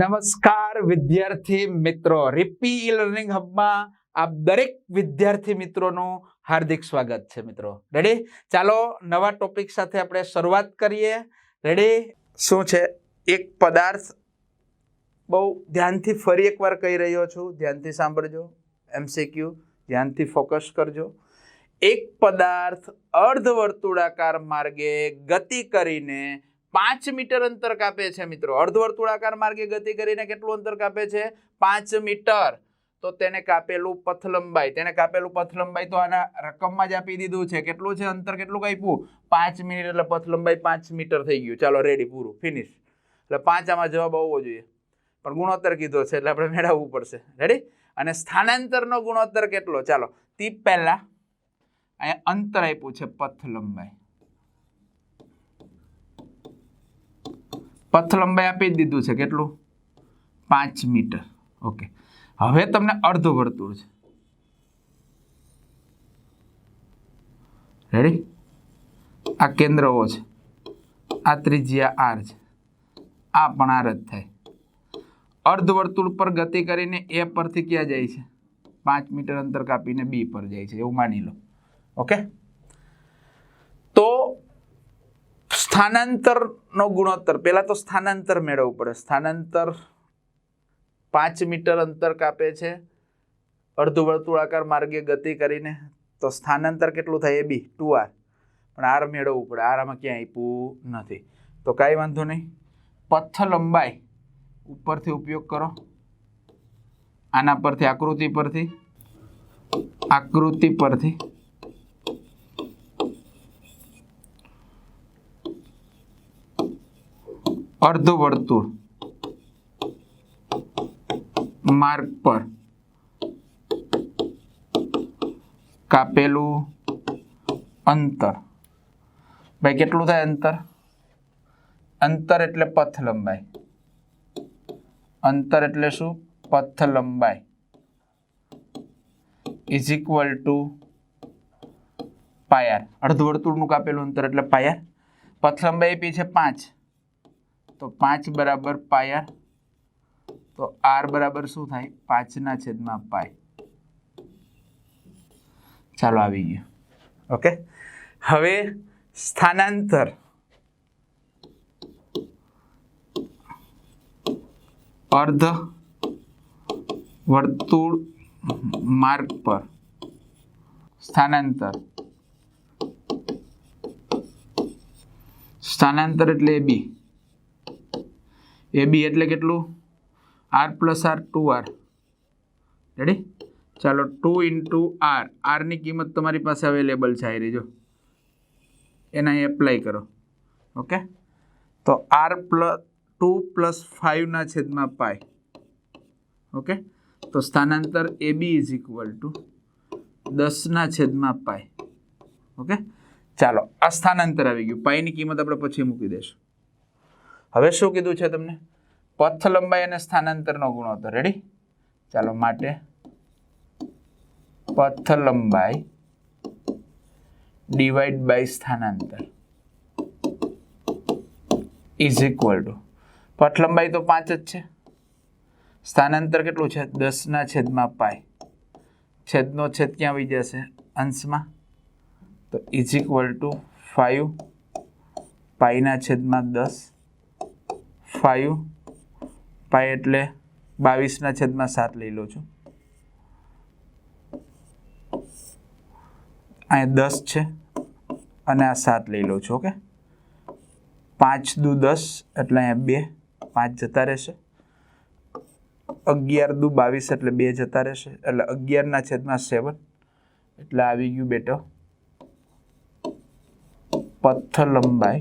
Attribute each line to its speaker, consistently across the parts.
Speaker 1: નમસ્કાર વિદ્યાર્થી મિત્રો. રિપી ઈ લર્નિંગ હબમાં આપ દરેક વિદ્યાર્થી મિત્રોનું હાર્દિક સ્વાગત છે મિત્રો. રેડી ચાલો નવા ટોપિક સાથે આપણે શરૂઆત કરીએ. રેડી શું છે? એક પદાર્થ બહુ ધ્યાનથી ફરી એકવાર કહી રહ્યો છું. ધ્યાનથી સાંભળજો. એમસીક્યુ ધ્યાનથી ફોકસ કરજો. એક પદાર્થ અર્ધવર્તુળાકાર માર્ગે ગતિ કરીને પાંચ મીટર અંતર કાપે છે મિત્રો. અર્ધવર્તુળાકાર માર્ગે ગતિ કરીને કેટલું અંતર કાપે છે? પાંચ મીટર. તો તેને કાપેલું પથ લંબાઈ. તેને કાપેલું પથ લંબાઈ તો આના રકમમાં જ આપી દીધું છે. કેટલું છે? અંતર કેટલું કાપ્યું? પાંચ મિનિટ. એટલે પથ લંબાઈ પાંચ મીટર થઈ ગયું. ચાલો રેડી પૂરું. ફિનિશ એટલે પાંચ આમાં જવાબ આવવો જોઈએ. પણ ગુણોત્તર કીધો છે, એટલે આપણે મેળવવું પડશે. રેડી અને સ્થાનાંતરનો ગુણોત્તર કેટલો? ચાલો તી પહેલાં. અહીંયા અંતર આપ્યું છે પથ લંબાઈ. પથ લંબાઈ આપી જ દીધું છે. કેટલું? પાંચ મીટર. ઓકે. હવે તમને અર્ધ વર્તુળ છે. રેડી આ કેન્દ્ર ઓ છે. આ ત્રિજ્યા આર છે. આ પણ આર જ થાય. અર્ધ વર્તુળ પર ગતિ કરીને એ પરથી ક્યાં જાય છે? પાંચ મીટર અંતર કાપીને બી પર જાય છે. એવું માની લો. ઓકે તો સ્થાનાંતરનો ગુણોત્તર. પહેલાં તો સ્થાનાંતર મેળવવું પડે. સ્થાનાંતર પાંચ મીટર અંતર કાપે છે. અડધું વર્તુળાકાર માર્ગે ગતિ કરીને. તો સ્થાનાંતર કેટલું થાય? A B, two R. પણ આર મેળવવું પડે. આર આમાં ક્યાંય આપ્યું નથી. તો કાંઈ વાંધો નહીં. પથ લંબાઈ ઉપરથી ઉપયોગ કરો. આના પરથી, આકૃતિ પરથી. આકૃતિ પરથી. અર્ધવર્તુળ માર્ગ પર કાપેલું અંતર. ભાઈ, કેટલું થાય અંતર? અંતર એટલે પથ લંબાઈ. અંતર એટલે શું? પથ લંબાઈ. Is equal to pi R અર્ધવર્તુળનું કાપેલું અંતર એટલે પાયાર પથ લંબાઈ આપી છે પાંચ. તો પાંચ બરાબર પાયા તો આર બરાબર શું થાય? પાંચના છેદમાં પાય. ચાલો આવી ગયું. ઓકે? હવે સ્થાનાંતર. અર્ધ વર્તુળ માર્ગ પર. સ્થાનાંતર. સ્થાનાંતર એટલે બી. એ બી એટલે કેટલું? R plus R two R. Ready ચાલો ટુ ઇન્ટુ આર. આરની કિંમત તમારી પાસે અવેલેબલ છે આવી જો. એના એપ્લાય કરો. ઓકે? તો આર પ્લસ ટુ પ્લસ ફાઇવના છેદમાં પાય ઓકે? તો સ્થાનાંતર A B is equal to દસના છેદમાં પાય ઓકે? ચાલો, આ સ્થાનાંતર આવી ગયું. પાયની કિંમત આપણે પછી મૂકી દઈશું. હવે શું કીધું છે તમને? પથ લંબાઈ અને સ્થાનાંતરનો ગુણોત્તર. રેડી ચાલો માટે પથ લંબાઈ ડિવાઈડ બાય સ્થાનાંતર ઇઝ ઇક્વલ ટુ પથ લંબાઈ તો પાંચ જ છે. સ્થાનાંતર કેટલું છે? દસના છેદમાં પાય. છેદનો છેદ ક્યાં આવી જશે? અંશમાં. તો ઇઝ ઇક્વલ ટુ ફાઈવ પાઈના છેદમાં દસ. ફાઈવ પાય એટલે બાવીસના છેદમાં સાત લઈ લો છો. અહીંયા દસ છે અને આ સાત લઈ લો છો, ઓકે? પાંચ દુ દસ એટલે અહીંયા બે, પાંચ જતા રહેશે. અગિયાર દુ બાવીસ એટલે બે જતા રહેશે, એટલે અગિયારના છેદમાં સેવન એટલે આવી ગયું બેટો. પથ્થર લંબાઈ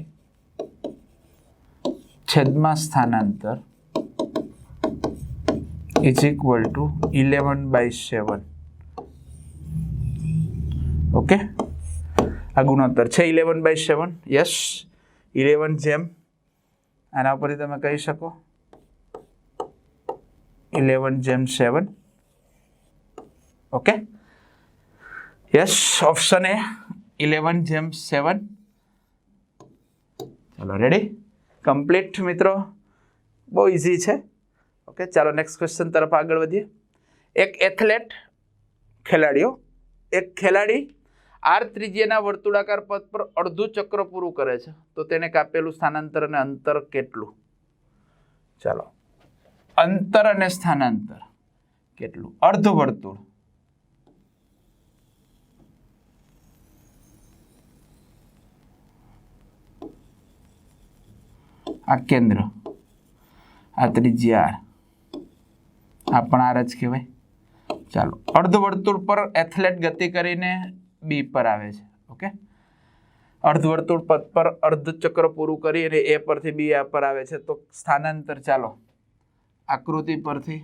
Speaker 1: છેદમાં સ્થાનાંતર is equal to eleven by seven okay આ ગુણોત્તર છે eleven by seven yes eleven જેમ. આના ઉપરથી તમે કહી શકો. ઇલેવન જેમ seven okay yes option A eleven જેમ સેવન ચલો રેડી કમ્પ્લીટ મિત્રો. બહુ ઇઝી છે. ઓકે ચાલો નેક્સ્ટ ક્વેશ્ચન તરફ આગળ વધીએ. એક એથ્લેટ ખેલાડીઓ. એક ખેલાડી આર ત્રિજ્યાના વર્તુળાકાર પદ પર અડધું ચક્ર પૂરું કરે છે. તો તેને કાપેલું સ્થાનાંતર અને અંતર કેટલું? ચાલો. અંતર અને સ્થાનાંતર કેટલું? અર્ધ વર્તુળ આ કેન્દ્ર, આ ત્રિજ્યા આર. આ પણ આર જ કહેવાય. ચાલો અર્ધવર્તુળ પર એથ્લેટ ગતિ કરીને બી પર આવે છે, ઓકે? અર્ધવર્તુળ પદ પર અર્ધ ચક્ર પૂરું કરી અને એ પરથી બી આ પર આવે છે, તો સ્થાનાંતર ચાલો. આકૃતિ પરથી.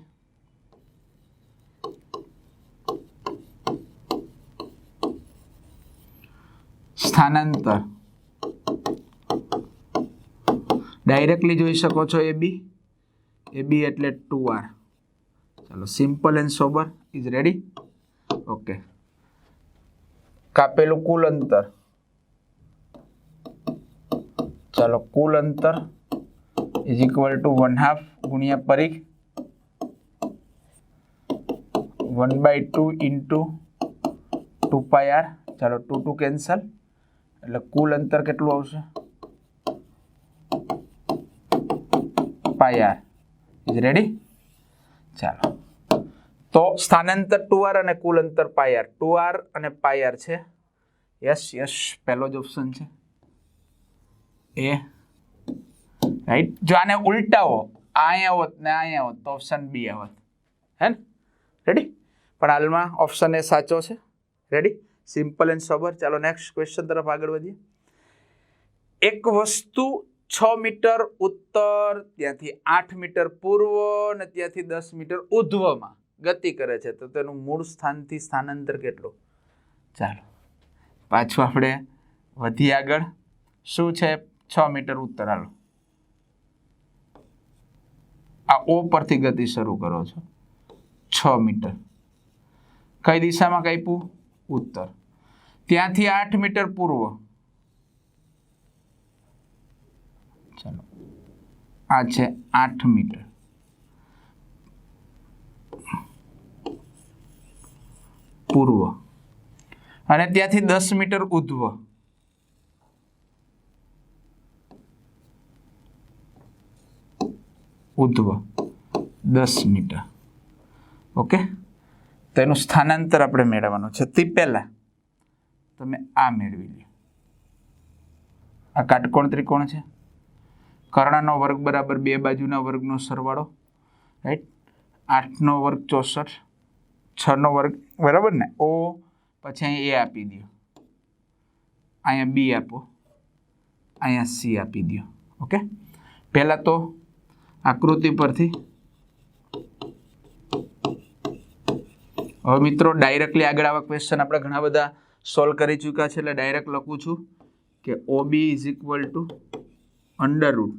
Speaker 1: સ્થાનાંતર. ડાયરેક્ટલી જોઈ શકો છો એ બી એ બી એટલે ટુ આર ચાલો simple and sober is ready okay કાપેલું કુલ અંતર. ચાલો, કુલ અંતર is equal to one half ગુણ્યા Parikh one by two into two pi R ચાલો ટુ ટુ કેન્સલ એટલે કુલ અંતર કેટલું આવશે? પાય. આર ઇઝ રેડી ચાલો. તો સ્થાનાંતર ટુ આર અને કુલ અંતર આર ટુ આર અને પાય આર છે. યસ યસ પહેલો જ ઓપ્શન છે. એ રાઈટ જો આને ઉલટાવો, આ અહીંયા હોત ને અહીંયા હોત, તો ઓપ્શન બી આવત હે ને? રેડી પણ હાલમાં ઓપ્શન એ સાચો છે. રેડી સિમ્પલ એન્ડ સોબર ચાલો નેક્સ્ટ ક્વેશ્ચન તરફ આગળ વધીએ. એક વસ્તુ છ મીટર ઉત્તર, ત્યાંથી આઠ મીટર પૂર્વ અને ત્યાંથી દસ મીટર ઉધ્વમાં ગતિ કરે છે. તો તેનું મૂળ સ્થાનથી સ્થાનાંતર કેટલું? ચાલો, પાછું આપણે વધી આગળ. શું છે છ મીટર ઉત્તર? હાલો. આ ઓ પરથી ગતિ શરૂ કરો છો. છ મીટર. કઈ દિશામાં કાપ્યું? ઉત્તર. ત્યાંથી આઠ મીટર પૂર્વ. ચાલો આ છે આઠ મીટર. પૂર્વ. અને ત્યાંથી દસ મીટર ઉધ્વ. ઉધ્વ. દસ મીટર. ઓકે? તો એનું સ્થાનાંતર આપણે મેળવવાનું છે. તે પહેલાં તમે આ મેળવી લો આ કાટકોણ ત્રિકોણ છે? કર્ણનો વર્ગ બરાબર બે બાજુના વર્ગનો સરવાળો રાઈટ આઠનો વર્ગ ચોસઠ, છનો વર્ગ, બરાબર ને? ઓ, પછી અહીં એ આપી દો અહીંયા બી આપો. અહીંયા સી આપી દો ઓકે? પહેલાં તો આકૃતિ પરથી. હવે મિત્રો ડાયરેક્ટલી આગળ આવા ક્વેશ્ચન આપણે ઘણા બધા સોલ્વ કરી ચૂક્યા છે, એટલે ડાયરેક્ટ લખું છું કે O B is equal to under root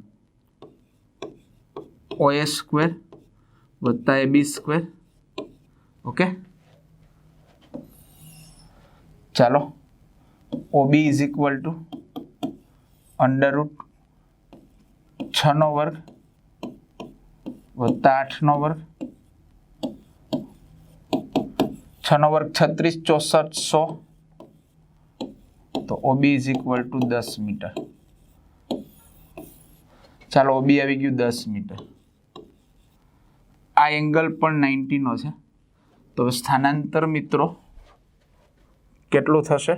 Speaker 1: O A square વત્તા એ બી સ્ક્વેર ઓકે ચાલો. O B is equal to under root છનો વર્ગ વત્તા આઠનો વર્ગ. છનો વર્ગ છત્રીસ, ચોસઠ, સો. તો ઓબી ઇઝ ઇક્વલ ટુ દસ મીટર. ચાલો ઓબી આવી ગયું દસ મીટર. આ એંગલ પણ નાઇન્ટીનો છે. તો સ્થાનાંતર મિત્રો, કેટલું થશે?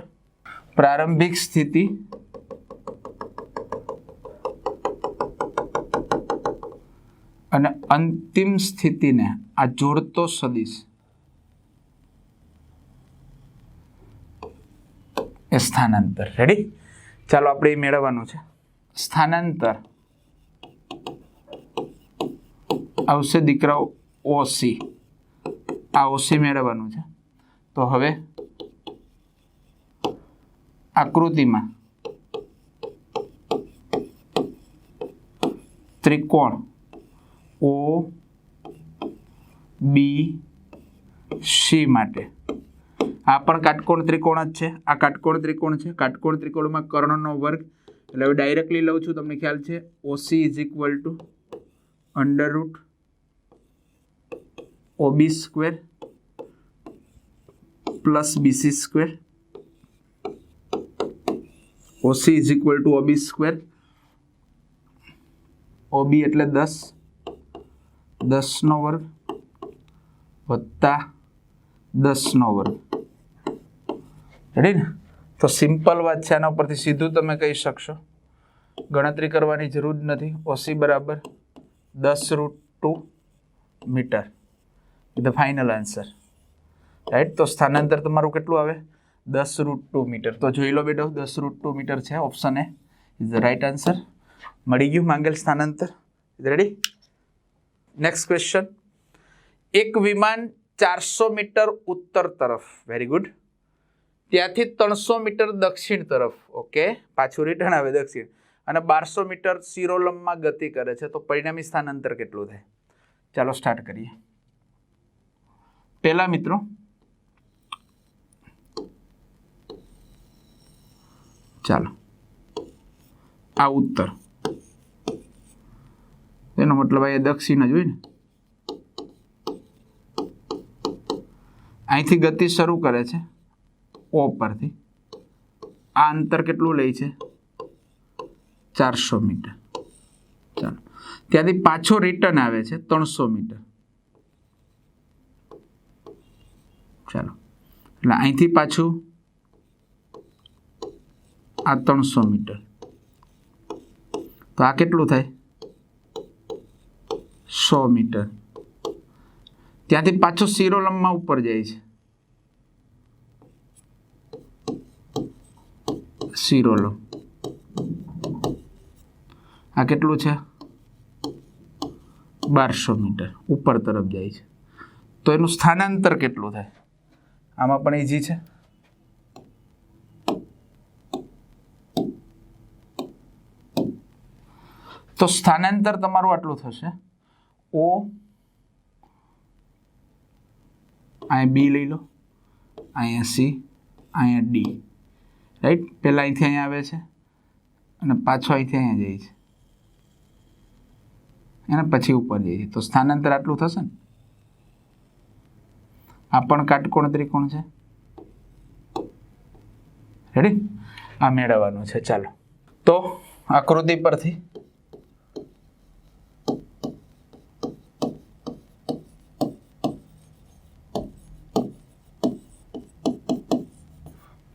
Speaker 1: પ્રારંભિક સ્થિતિ અને અંતિમ સ્થિતિને આ જોડતો સદીશ એ સ્થાનાંતર. રેડી ચાલો આપણે એ મેળવવાનું છે. સ્થાનાંતર. આવશે દીકરાઓ ઓસી. આ ઓસી મેળવવાનું છે. તો હવે આકૃતિમાં ત્રિકોણ ઓ બી સી માટે. આ પણ કાટકોણ ત્રિકોણ જ છે. આ કાટકોણ ત્રિકોણ છે. કાટકોણ ત્રિકોણમાં કર્ણનો વર્ગ. એટલે હવે ડાયરેક્ટલી લઉં છું, તમને ખ્યાલ છે. OC is equal to under root OB square plus BC square. OC is equal to OB square. OB એટલે દસ. દસનો વર્ગ વત્તા દસનો વર્ગ. રેડી ને? તો સિમ્પલ વાત છે, આના ઉપરથી સીધું તમે કહી શકશો. ગણતરી કરવાની જરૂર નથી. ઓસી બરાબર દસ root two metre. The final answer right તો સ્થાનાંતર તમારું કેટલું આવે? દસ રૂટ ટુ મીટર તો જોઈ લો બેટો, દસ રૂટ ટુ મીટર છે option A is the right answer મળી ગયું માંગેલ સ્થાનાંતર. રેડી નેક્સ્ટ ક્વેશ્ચન એક વિમાન ચારસો મીટર ઉત્તર તરફ. વેરી ગુડ ત્યાંથી ત્રણસો મીટર દક્ષિણ તરફ. ઓકે પાછું રિટર્ન આવે દક્ષિણ. અને બારસો મીટર સિરોલમમાં ગતિ કરે છે. તો પરિણામી સ્થાનાંતર કેટલું થાય? ચાલો સ્ટાર્ટ કરીએ. પહેલા મિત્રો, ચાલો, આ ઉત્તર. એનો મતલબ આ દક્ષિણ જ હોય ને. અહીંથી ગતિ શરૂ કરે છે, ઓ પરથી. આ અંતર કેટલું લે છે? ચારસો મીટર. ચાલો. ત્યાંથી પાછો રિટર્ન આવે છે, ત્રણસો મીટર. ચાલો. એટલે અહીંથી પાછું આ ત્રણસો મીટર. તો આ કેટલું થાય? સો મીટર. ત્યાંથી પાછો સિરોલમમાં ઉપર જાય છે. શિરોલમ આ કેટલું છે? બારસો મીટર. ઉપર તરફ જાય છે. તો એનું સ્થાનાંતર કેટલું થાય? આમાં પણ ઇઝી છે. તો સ્થાનાંતર તમારું આટલું થશે. ઓ અહીંયા બી લઈ લો. અહીંયા સી અહીંયા ડી રાઈટ પહેલાં અહીંથી અહીંયા આવે છે. અને પાછો અહીંથી અહીંયા જાય છે. એના પછી ઉપર જાય છે. તો સ્થાનાંતર આટલું થશે ને? આ પણ કાટકોણ ત્રિકોણ છે? રેડી આ મેળવવાનું છે, ચાલો. તો, આકૃતિ પરથી.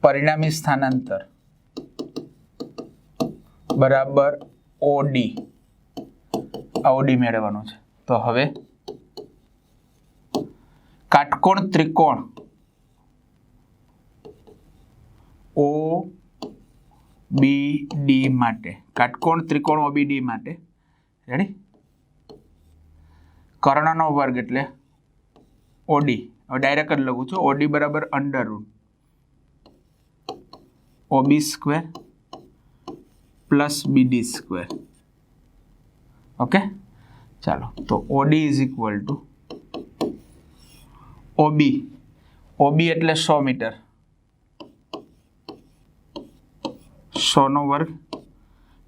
Speaker 1: પરિણામી સ્થાનાંતર. બરાબર ઓડી. આ ઓડી મેળવવાનું છે. તો હવે કાટકોણ ત્રિકોણ? ઓ, બી, ડી માટે. કાટકોણ ત્રિકોણ ઓબીડી માટે. રેડી કર્ણનો વર્ગ એટલે ઓડી હવે ડાયરેક્ટ જ લખું છું. ઓડી બરાબર under root OB square plus BD square okay ચાલો. તો OD is equal to OB OB એટલે સો મીટર. સોનો વર્ગ.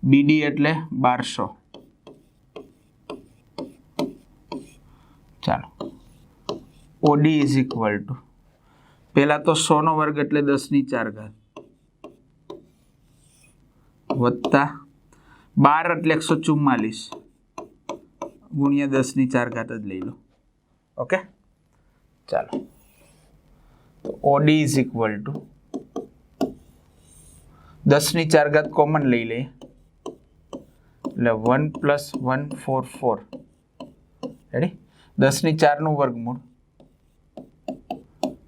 Speaker 1: બીડી એટલે બારસો. ચાલો. ઓડી ઇઝ ઇક્વલ ટુ પહેલાં તો સોનો વર્ગ એટલે દસની ચાર ઘાત. વત્તા બાર એટલે એકસો ચુમ્માલીસ ગુણ્યા દસની ચાર ઘાત જ લઈ લો. ઓકે? ચાલો. તો ઓડી ઇઝ ઇક્વલ ટુ દસની ચાર ઘાત કોમન લઈ લઈએ. એટલે one plus one four four ready દસની ચારનું વર્ગમૂળ.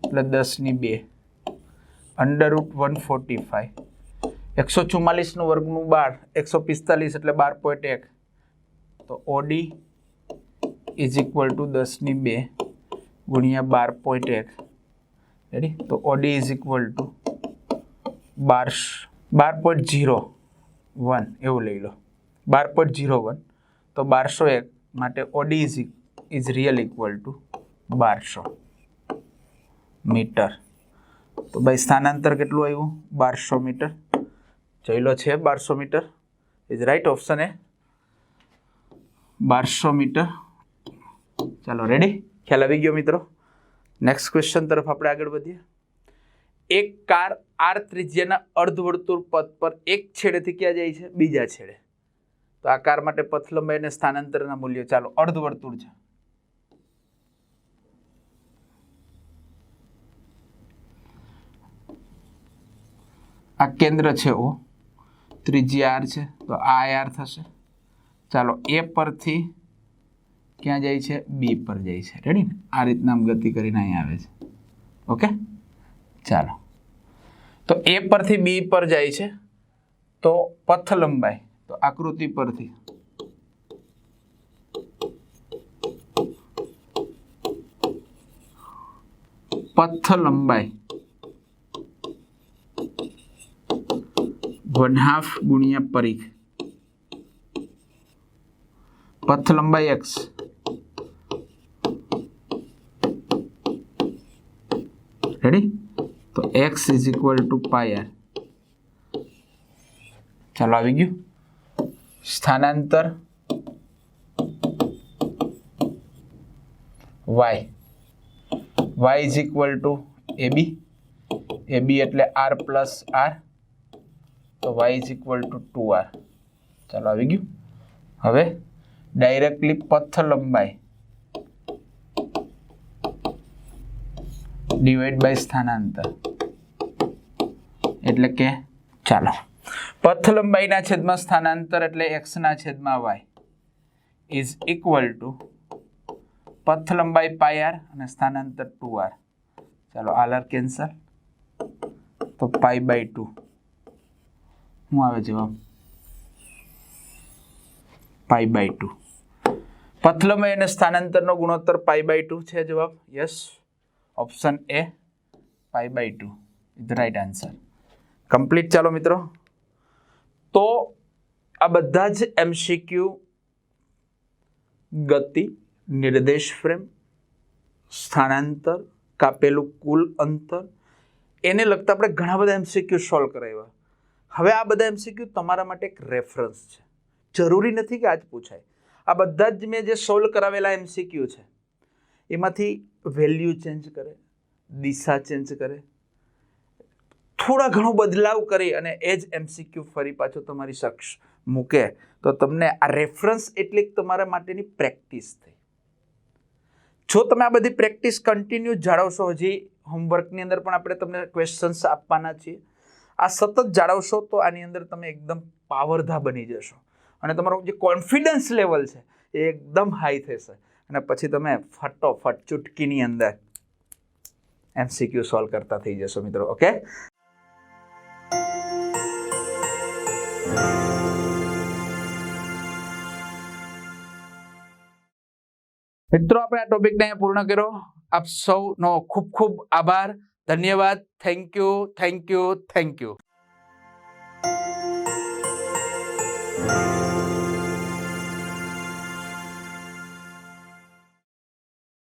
Speaker 1: એટલે દસની બે. Under root one forty five એકસો ચુમ્માલીસનું વર્ગનું બાર. એકસો પિસ્તાલીસ એટલે બાર પોઈન્ટ એક. તો ઓડી ઇઝ ઇક્વલ ટુ દસની બે. ગુણ્યા બાર પોઈન્ટ એક. રેડી તો ઓડી ઇઝ ઇક્વલ ટુ બાર બાર પોઈન્ટ ઝીરો વન એવું લઈ લો. બાર પોઈન્ટ ઝીરો વન તો બારસો એક માટે OD is is real equal to બારસો મીટર. તો ભાઈ સ્થાનાંતર કેટલું આવ્યું? બારસો મીટર. જોઈ લો છે બારસો metre. Is right option A બારસો મીટર. ચાલો રેડી ખ્યાલ આવી ગયો મિત્રો? નેક્સ્ટ ક્વેશ્ચન તરફ આપણે આગળ વધીએ. એક કાર આર ત્રિજ્યાના અર્ધવર્તુળ પથ પર એક છેડેથી ક્યાં જાય છે? બીજા છેડે. તો આ કાર માટે પથ લંબાઈ અને સ્થાનાંતરના મૂલ્યો. ચાલો, અર્ધવર્તુળ છે. આ કેન્દ્ર છે ઓ. ત્રિજ્યા આર છે. તો આ આર થશે. ચાલો, એ પરથી ક્યાં જાય છે? બી પર જાય છે. રેડી આ રીતના આમ ગતિ કરીને અહીં આવે છે. ઓકે ચાલો. તો એ પરથી બી પર જાય છે. તો પથ લંબાઈ. તો આકૃતિ પરથી. પથ લંબાઈ. વન હાફ ગુણ્યા પરીખ પથ લંબાઈ એક્સ રેડી તો X is equal to pi R ચાલો આવી ગયું સ્થાનાંતર Y Y is equal to A B A B એટલે આર પ્લસ આર તો Y is equal to two two R આવી ગયું હવે ડાયરેક્ટલી પથ લંબાઈ ડિવાઈડ બાય સ્થાનાંતર. એટલે કે ચાલો. પથ લંબાઈના છેદમાં સ્થાનાંતર એટલે એક્સના છેદમાં વાય ઇઝ ઇક્વલ ટુ પથ લંબાઈ પાય આર અને સ્થાનાંતર ટુ આર ચાલો આલર કેન્સલ તો પાઈ બાય ટુ શું આવે જવાબ? પાઈ બાય ટુ પથ લંબાઈ અને સ્થાનાંતરનો ગુણોત્તર પાઈ બાય ટુ છે જવાબ? Yes option A pi by two is right answer complete ચાલો મિત્રો. તો આ બધા જ એમસીક્યુ ગતિ, નિર્દેશ ફ્રેમ, સ્થાનાંતર, કાપેલું કુલ અંતર, એને લગતા આપણે ઘણા બધા એમસીક્યુ સોલ્વ કરાવ્યા. હવે આ બધા એમસીક્યુ તમારા માટે એક રેફરન્સ છે. જરૂરી નથી કે આજ પૂછાય. આ બધા જ મેં જે સોલ્વ કરાવેલા એમસીક્યુ છે, એમાંથી વેલ્યુ ચેન્જ કરે, દિશા ચેન્જ કરે, થોડા ઘણો બદલાવ કરી અને એ જ એમસીક્યુ ફરી પાછો તમારી શખ્સ મૂકે, તો તમને આ રેફરન્સ એટલે તમારા માટેની પ્રેક્ટિસ થઈ. જો તમે આ બધી પ્રેક્ટિસ કન્ટિન્યુ જાળવશો, હજી હોમવર્કની અંદર પણ આપણે તમને ક્વેશ્ચન્સ આપવાના છીએ. આ સતત જાળવશો તો આની અંદર તમે એકદમ પાવરધા બની જશો અને તમારો જે કોન્ફિડન્સ લેવલ છે એ એકદમ હાઈ થશે. અને પછી તમે ફટોફટ ચૂટકીની અંદર એમસીક્યુ સોલ્વ કરતા થઈ જશો મિત્રો ઓકે મિત્રો, આપણે આ ટોપિકને પૂર્ણ કર્યો. આપ સૌનો ખૂબ ખૂબ આભાર. ધન્યવાદ. Thank you thank you thank you